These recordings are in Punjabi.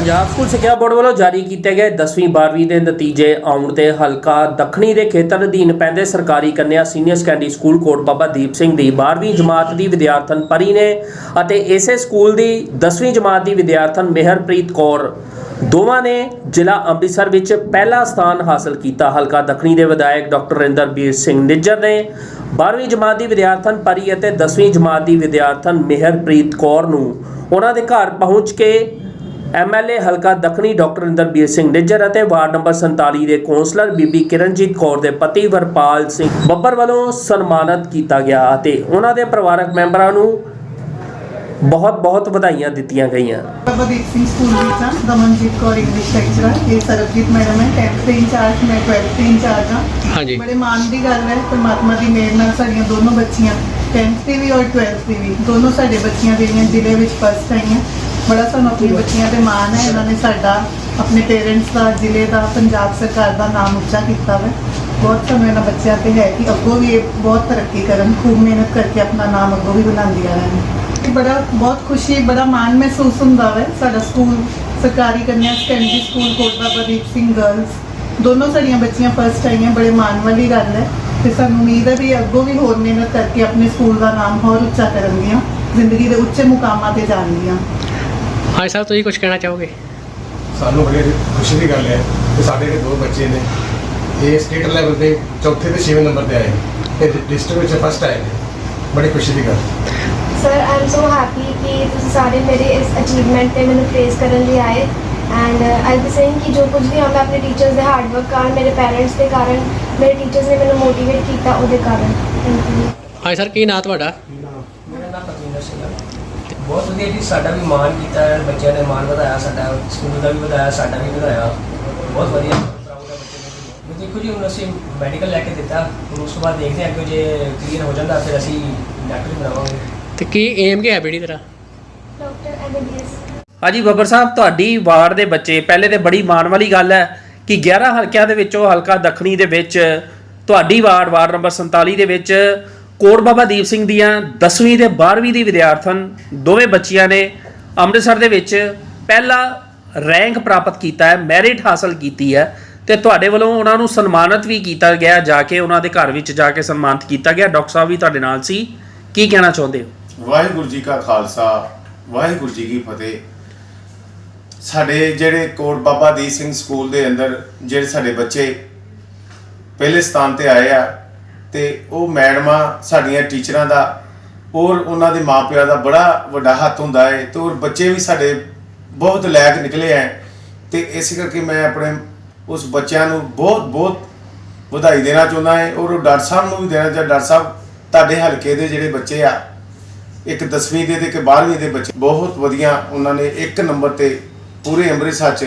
ਪੰਜਾਬ ਸਕੂਲ ਸਿੱਖਿਆ ਬੋਰਡ ਵੱਲੋਂ ਜਾਰੀ ਕੀਤੇ ਗਏ 10ਵੀਂ 12ਵੀਂ ਦੇ ਨਤੀਜੇ ਆਉਣ ਤੇ ਹਲਕਾ ਦੱਖਣੀ ਦੇ ਖੇਤਰ ਅਧੀਨ ਪੈਂਦੇ ਸਰਕਾਰੀ ਕੰਨਿਆ senior secondary school Kot Baba Deep Singh ਦੀ 12ਵੀਂ ਜਮਾਤ ਦੀ ਵਿਦਿਆਰਥਣ ਪਰੀ ਨੇ ਅਤੇ ਇਸੇ ਸਕੂਲ ਦੀ 10ਵੀਂ ਜਮਾਤ ਦੀ ਵਿਦਿਆਰਥਣ ਮਿਹਰਪ੍ਰੀਤ ਕੌਰ। ਦੋਵਾਂ ਨੇ ਜ਼ਿਲ੍ਹਾ ਅੰਮ੍ਰਿਤਸਰ ਵਿੱਚ ਪਹਿਲਾ ਸਥਾਨ ਹਾਸਲ ਕੀਤਾ। ਹਲਕਾ ਦੱਖਣੀ ਦੇ ਵਿਧਾਇਕ ਡਾਕਟਰ ਰਿੰਦਰਬੀਰ ਸਿੰਘ ਨਿੱਜਰ ਨੇ 12ਵੀਂ ਜਮਾਤ ਦੀ ਵਿਦਿਆਰਥਣ ਪਰੀ ਅਤੇ 10ਵੀਂ ਜਮਾਤ ਦੀ ਵਿਦਿਆਰਥਣ ਮਿਹਰਪ੍ਰੀਤ ਕੌਰ ਨੂੰ ਉਹਨਾਂ ਦੇ ਘਰ ਪਹੁੰਚ ਕੇ ਐਮਐਲਏ ਹਲਕਾ ਦੱਖਣੀ ਡਾਕਟਰ ਇੰਦਰਬੀਰ ਸਿੰਘ ਨਿੱਜਰ ਅਤੇ ਵਾਰਡ ਨੰਬਰ 47 ਦੇ ਕੌਂਸਲਰ ਬੀਬੀ ਕਿਰਨਜੀਤ ਕੌਰ ਦੇ ਪਤੀ ਵਰਪਾਲ ਸਿੰਘ ਬੱਬਰ ਵੱਲੋਂ ਸਨਮਾਨਿਤ ਕੀਤਾ ਗਿਆ ਅਤੇ ਉਹਨਾਂ ਦੇ ਪਰਿਵਾਰਕ ਮੈਂਬਰਾਂ ਨੂੰ ਬਹੁਤ ਬਹੁਤ ਵਧਾਈਆਂ ਦਿੱਤੀਆਂ ਗਈਆਂ। ਬਾਬਾ ਦੀਪ ਸਿੰਘ ਸਕੂਲ ਵਿੱਚ ਹਾਂ ਦਮਨਜੀਤ ਕੌਰ ਇੰਗਲਿਸ਼ ਲੈਕਚਰਰ ਇਹ ਸਰਬਜੀਤ ਮੈਡਮ ਹੈ 10th ਦੇ ਇੰਚਾਰਜ ਮੈਂ 12th ਦੇ ਇੰਚਾਰਜ ਹਾਂ। ਹਾਂਜੀ। ਬੜੇ ਮਾਣ ਦੀ ਗੱਲ ਹੈ ਪਰਮਾਤਮਾ ਦੀ ਮਿਹਰ ਨਾਲ ਸਾਡੀਆਂ ਦੋਨੋਂ ਬੱਚੀਆਂ 10th ਦੀ ਵੀ ਔਰ 12th ਦੀ ਵੀ ਦੋਨੋਂ ਸਾਡੇ ਬੱਚੀਆਂ ਜਿਹੜੀਆਂ ਜ਼ਿਲ੍ਹੇ ਵਿੱਚ ਫਸਟ ਆਈਆਂ। ਬੜਾ ਸਾਨੂੰ ਆਪਣੀ ਬੱਚੀਆਂ ਤੇ ਮਾਣ ਹੈ। ਇਹਨਾਂ ਨੇ ਸਾਡਾ ਆਪਣੇ ਪੇਰੈਂਟਸ ਦਾ, ਜ਼ਿਲ੍ਹੇ ਦਾ, ਪੰਜਾਬ ਸਰਕਾਰ ਦਾ ਨਾਮ ਉੱਚਾ ਕੀਤਾ ਹੈ ਬਹੁਤ ਸਾਨੂੰ ਇਹਨਾਂ ਬੱਚਿਆਂ ਤੇ ਹੈ ਕਿ ਅੱਗੋਂ ਵੀ ਇਹ ਬਹੁਤ ਤਰੱਕੀ ਕਰਨ, ਖੂਬ ਮਿਹਨਤ ਕਰਕੇ ਆਪਣਾ ਨਾਮ ਅੱਗੋਂ ਵੀ ਬੁਲੰਦੀਆਂ ਰਹਿਣ। ਇਹ ਬੜਾ ਬਹੁਤ ਖੁਸ਼ੀ, ਬੜਾ ਮਾਣ ਮਹਿਸੂਸ ਹੁੰਦਾ ਹੈ ਸਾਡਾ ਸਕੂਲ, ਸਰਕਾਰੀ ਕੰਨਿਆ secondary school Kot Baba Deep Singh girls ਦੋਨੋਂ ਸਾਡੀਆਂ ਬੱਚੀਆਂ ਫਸਟ ਆਈਆਂ, ਬੜੇ ਮਾਣ ਵਾਲੀ ਗੱਲ ਹੈ। ਤੇ ਸਾਨੂੰ ਉਮੀਦ ਹੈ ਵੀ ਅੱਗੋਂ ਵੀ ਹੋਰ ਮਿਹਨਤ ਕਰਕੇ ਆਪਣੇ ਸਕੂਲ ਦਾ ਨਾਮ ਹੋਰ ਉੱਚਾ ਕਰਨਗੀਆਂ, ਜ਼ਿੰਦਗੀ ਦੇ ਉੱਚੇ ਮੁਕਾਮਾਂ ਤੇ ਜਾਣਗੀਆਂ। ਹਾਂਜੀ ਸਾਹਿਬ ਤੁਸੀਂ ਕੁਝ ਕਹਿਣਾ ਚਾਹੋਗੇ? ਸਾਨੂੰ ਬੜੀ ਖੁਸ਼ੀ ਦੀ ਗੱਲ ਹੈ ਕਿ ਸਾਡੇ ਜਿਹੜੇ ਦੋ ਬੱਚੇ ਨੇ ਇਹ ਸਟੇਟ ਲੈਵਲ ਤੇ ਚੌਥੇ ਤੇ ਛੇਵੇਂ ਨੰਬਰ ਤੇ ਆਏ ਨੇ। ਤੇ ਡਿਸਟ੍ਰਿਕਟ ਵਿੱਚ ਫਸਟ ਆਏ ਨੇ। ਬੜੀ ਖੁਸ਼ੀ ਦੀ ਗੱਲ sir I am so happy ਕਿ ਤੁਸੀਂ ਸਾਰੇ ਮੇਰੇ ਇਸ ਅਚੀਵਮੈਂਟ ਤੇ ਮੈਨੂੰ ਪ੍ਰੇਜ਼ ਕਰਨ ਲਈ ਆਏ। ਐਂਡ ਆਈ ਬੀ ਸੇਇੰਗ ਕਿ ਜੋ ਕੁਝ ਵੀ ਹਾਂ ਮੈਂ ਆਪਣੇ ਟੀਚਰਸ ਦੇ ਹਾਰਡ ਵਰਕ ਕਾਰਨ ਮੇਰੇ ਪੈਰੈਂਟਸ ਦੇ ਕਾਰਨ ਮੇਰੇ ਟੀਚਰਸ ਨੇ ਮੈਨੂੰ ਮੋਟੀਵੇਟ ਕੀਤਾ ਉਹਦੇ ਕਾਰਨ। ਥੈਂਕ ਯੂ ਹਾਂਜੀ ਸਰ ਕੀ ਨਾਂ ਤੁਹਾਡਾ? ਮੇਰਾ ਨਾਮ ਪਤਵਿੰਦਰ ਸਿੰਘ ਹੈ। ਬਹੁਤ ਵਧੀਆ ਜੀ ਸਾਡਾ ਵੀ ਮਾਣ ਕੀਤਾ ਹੈ ਬੱਚਿਆਂ ਨੇ ਮਾਣ ਵਧਾਇਆ ਸਾਡਾ ਸਕੂਲ ਦਾ ਵੀ ਵਧਾਇਆ ਸਾਡਾ ਵੀ ਵਧਾਇਆ। ਬਹੁਤ ਵਧੀਆ। ਪ੍ਰਾਊਡ ਹੈ ਬੱਚੇ ਨੂੰ ਦੇਖੋ ਜੀ ਹੁਣ ਅਸੀਂ ਮੈਡੀਕਲ ਲੈ ਕੇ ਦਿੱਤਾ ਹੁਣ ਉਸ ਤੋਂ ਬਾਅਦ ਦੇਖਦੇ ਹਾਂ ਕਿ ਜੇ ਕਲੀਅਰ ਹੋ ਜਾਂਦਾ ਫਿਰ ਅਸੀਂ ਡਾਕਟਰ ਬਣਾਵਾਂਗੇ ਤੇ ਕੀ ਏਮ ਕੀ ਹੈ ਬੇਟੀ ਤੇਰਾ? ਡਾਕਟਰ ਐਮਬੀਬੀਐਸ ਹਾਂਜੀ ਬੱਬਰ ਸਾਹਿਬ ਤੁਹਾਡੀ ਵਾਰਡ ਦੇ ਬੱਚੇ ਪਹਿਲੇ ਤੇ ਬੜੀ ਮਾਣ ਵਾਲੀ ਗੱਲ ਹੈ ਕਿ 11 ਹਲਕਿਆਂ ਦੇ ਵਿੱਚੋਂ ਹਲਕਾ ਦੱਖਣੀ ਦੇ ਵਿੱਚ ਤੁਹਾਡੀ ਵਾਰਡ ਵਾਰਡ ਨੰਬਰ 47 ਦੇ ਵਿੱਚ ਕੋਟ ਬਾਬਾ ਦੀਪ ਸਿੰਘ ਦੀਆਂ 10ਵੀਂ ਤੇ 12ਵੀਂ ਦੀ ਵਿਦਿਆਰਥਣ ਦੋਵੇਂ ਬੱਚੀਆਂ ਨੇ ਅੰਮ੍ਰਿਤਸਰ ਦੇ ਵਿੱਚ ਪਹਿਲਾ ਰੈਂਕ ਪ੍ਰਾਪਤ ਕੀਤਾ ਹੈ, ਮੈਰਿਟ ਹਾਸਲ ਕੀਤੀ ਹੈ ਤੇ ਤੁਹਾਡੇ ਵੱਲੋਂ ਉਹਨਾਂ ਨੂੰ ਸਨਮਾਨਿਤ ਵੀ ਕੀਤਾ ਗਿਆ, ਜਾ ਕੇ ਉਹਨਾਂ ਦੇ ਘਰ ਵਿੱਚ ਜਾ ਕੇ ਸਨਮਾਨਿਤ ਕੀਤਾ ਗਿਆ। ਡਾਕਟਰ ਸਾਹਿਬ ਵੀ ਤੁਹਾਡੇ ਨਾਲ ਸੀ। ਕੀ ਕਹਿਣਾ ਚਾਹੁੰਦੇ ਹੋ? ਵਾਹਿਗੁਰੂ ਜੀ ਕਾ ਖਾਲਸਾ, ਵਾਹਿਗੁਰੂ ਜੀ ਕੀ ਫਤਿਹ। ਸਾਡੇ ਜਿਹੜੇ ਕੋਟ ਬਾਬਾ ਦੀਪ ਸਿੰਘ ਸਕੂਲ ਦੇ ਅੰਦਰ ਜਿਹੜੇ ਸਾਡੇ ਬੱਚੇ ਪਹਿਲੇ ਸਥਾਨ ਤੇ ਆਏ ਆ ਤੇ ਉਹ ਮੈਡਮਾਂ ਸਾਡੀਆਂ ਟੀਚਰਾਂ ਦਾ ਔਰ ਉਹਨਾਂ ਦੇ ਮਾਪਿਆਂ ਦਾ ਬੜਾ ਵੱਡਾ ਹੱਥ ਹੁੰਦਾ ਹੈ ਤੇ ਔਰ ਬੱਚੇ ਵੀ ਸਾਡੇ ਬਹੁਤ ਲਾਇਕ ਨਿਕਲੇ ਆ ਤੇ ਇਸ ਕਰਕੇ ਮੈਂ ਆਪਣੇ ਉਸ ਬੱਚਿਆਂ ਨੂੰ ਬਹੁਤ ਬਹੁਤ ਵਧਾਈ ਦੇਣਾ ਚਾਹੁੰਦਾ ਹਾਂ ਔਰ ਉਹ ਡਾਕਟਰ ਸਾਹਿਬ ਨੂੰ ਵੀ ਦੇਣਾ ਚਾਹੁੰਦਾ ਡਾਕਟਰ ਸਾਹਿਬ ਤੁਹਾਡੇ ਹਲਕੇ ਦੇ ਜਿਹੜੇ ਬੱਚੇ ਆ, ਇੱਕ 10ਵੀਂ ਦੇ ਤੇ ਇੱਕ 12ਵੀਂ ਦੇ ਬੱਚੇ, ਬਹੁਤ ਵਧੀਆ ਉਹਨਾਂ ਨੇ ਇੱਕ ਨੰਬਰ ਤੇ ਪੂਰੇ ਅੰਮ੍ਰਿਤਸਰ 'ਚ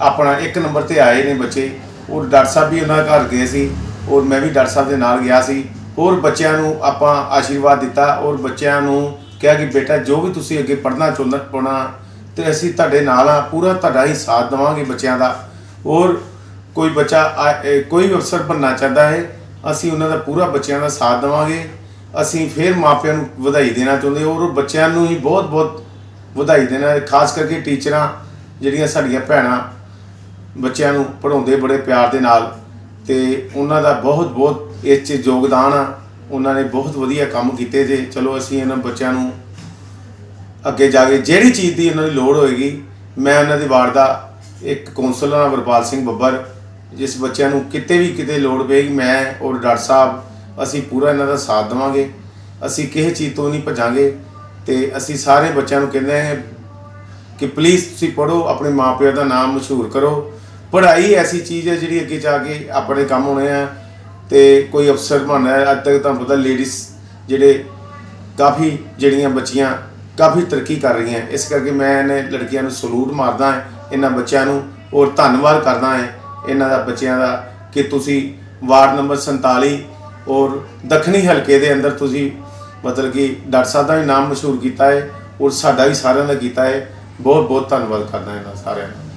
ਆਪਣਾ ਇੱਕ ਨੰਬਰ ਤੇ ਆਏ ਨੇ ਬੱਚੇ ਔਰ ਡਾਕਟਰ ਸਾਹਿਬ ਵੀ ਉਹਨਾਂ ਘਰ ਗਏ ਸੀ। ਔਰ ਮੈਂ ਵੀ ਡਾਕਟਰ ਸਾਹਿਬ ਦੇ ਨਾਲ ਗਿਆ ਸੀ। ਹੋਰ ਬੱਚਿਆਂ ਨੂੰ ਆਪਾਂ ਆਸ਼ੀਰਵਾਦ ਦਿੱਤਾ। ਔਰ ਬੱਚਿਆਂ ਨੂੰ ਕਿਹਾ ਕਿ ਬੇਟਾ, ਜੋ ਵੀ ਤੁਸੀਂ ਅੱਗੇ ਪੜ੍ਹਨਾ ਚਾਹੁੰਦਾ ਪੜ੍ਹਨਾ ਤੇ ਅਸੀਂ ਤੁਹਾਡੇ ਨਾਲ ਆ ਪੂਰਾ ਤੁਹਾਡਾ ਹੀ ਸਾਥ ਦੇਵਾਂਗੇ ਬੱਚਿਆਂ ਦਾ। ਔਰ ਕੋਈ ਬੱਚਾ ਕੋਈ ਵੀ ਅਫਸਰ ਬਣਨਾ ਚਾਹੁੰਦਾ ਹੈ, ਅਸੀਂ ਉਹਨਾਂ ਦਾ ਪੂਰਾ ਬੱਚਿਆਂ ਦਾ ਸਾਥ ਦੇਵਾਂਗੇ। ਅਸੀਂ ਫਿਰ ਮਾਪਿਆਂ ਨੂੰ ਵਧਾਈ ਦੇਣਾ ਚਾਹੁੰਦੇ ਔਰ ਉਹ ਬੱਚਿਆਂ ਨੂੰ ਹੀ ਬਹੁਤ ਬਹੁਤ ਵਧਾਈ ਦੇਣਾ ਖਾਸ ਕਰਕੇ ਟੀਚਰਾਂ, ਜਿਹੜੀਆਂ ਸਾਡੀਆਂ ਭੈਣਾਂ ਬੱਚਿਆਂ ਨੂੰ ਪੜ੍ਹਾਉਂਦੇ ਬੜੇ ਪਿਆਰ ਦੇ ਨਾਲ। ਤੇ ਉਹਨਾਂ ਦਾ ਬਹੁਤ ਬਹੁਤ ਇਸ 'ਚ ਯੋਗਦਾਨ ਆ। ਉਹਨਾਂ ਨੇ ਬਹੁਤ ਵਧੀਆ ਕੰਮ ਕੀਤੇ ਜੇ। ਚਲੋ ਅਸੀਂ ਇਹਨਾਂ ਬੱਚਿਆਂ ਨੂੰ ਅੱਗੇ ਜਾ ਕੇ ਜਿਹੜੀ ਚੀਜ਼ ਦੀ ਉਹਨਾਂ ਦੀ ਲੋੜ ਹੋਏਗੀ, ਮੈਂ ਉਹਨਾਂ ਦੀ ਵਾਰਡ ਦਾ ਇੱਕ ਕੌਂਸਲਰ ਆ, ਵਰਪਾਲ ਸਿੰਘ ਬੱਬਰ, ਜਿਸ ਬੱਚਿਆਂ ਨੂੰ ਕਿਤੇ ਵੀ ਕਿਤੇ ਲੋੜ ਪਏਗੀ ਮੈਂ ਔਰ ਡਾਕਟਰ ਸਾਹਿਬ, ਅਸੀਂ ਪੂਰਾ ਇਹਨਾਂ ਦਾ ਸਾਥ ਦੇਵਾਂਗੇ। ਅਸੀਂ ਕਿਸੇ ਚੀਜ਼ ਤੋਂ ਨਹੀਂ ਭੱਜਾਂਗੇ ਤੇ ਅਸੀਂ ਸਾਰੇ ਬੱਚਿਆਂ ਨੂੰ ਕਹਿੰਦੇ ਹਾਂ ਕਿ ਪਲੀਜ਼ ਤੁਸੀਂ ਪੜੋ ਆਪਣੇ ਮਾਪਿਆਂ ਦਾ ਨਾਮ ਮਸ਼ਹੂਰ ਕਰੋ। ਪੜ੍ਹਾਈ ਐਸੀ ਚੀਜ਼ ਹੈ ਜਿਹੜੀ ਅੱਗੇ ਜਾ ਕੇ ਆਪਣੇ ਕੰਮ ਹੋਣੇ ਆ ਤੇ ਕੋਈ ਅਫਸਰ ਬਣਨਾ ਹੈ। ਅੱਜ ਤੱਕ ਤੁਹਾਨੂੰ ਪਤਾ ਲੇਡੀਜ਼ ਜਿਹੜੇ ਕਾਫੀ ਜਿਹੜੀਆਂ ਬੱਚੀਆਂ ਕਾਫੀ ਤਰੱਕੀ ਕਰ ਰਹੀਆਂ ਇਸ ਕਰਕੇ ਮੈਂ ਇਹਨੇ ਲੜਕੀਆਂ ਨੂੰ ਸਲੂਟ ਮਾਰਦਾ ਹਾਂ, ਇਹਨਾਂ ਬੱਚਿਆਂ ਨੂੰ ਔਰ ਧੰਨਵਾਦ ਕਰਦਾ ਹਾਂ। ਇਹਨਾਂ ਦਾ ਬੱਚਿਆਂ ਦਾ ਕਿ ਤੁਸੀਂ ਵਾਰਡ ਨੰਬਰ 47 ਔਰ ਦੱਖਣੀ ਹਲਕੇ ਦੇ ਅੰਦਰ ਤੁਸੀਂ ਮਤਲਬ ਕਿ ਡਾਕਟਰ ਸਾਹਿਬ ਦਾ ਵੀ ਨਾਮ ਮਸ਼ਹੂਰ ਕੀਤਾ ਹੈ ਔਰ ਸਾਡਾ ਵੀ ਸਾਰਿਆਂ ਦਾ ਕੀਤਾ ਹੈ। ਬਹੁਤ ਬਹੁਤ ਧੰਨਵਾਦ ਕਰਦਾ ਇਹਨਾਂ ਸਾਰਿਆਂ ਦਾ।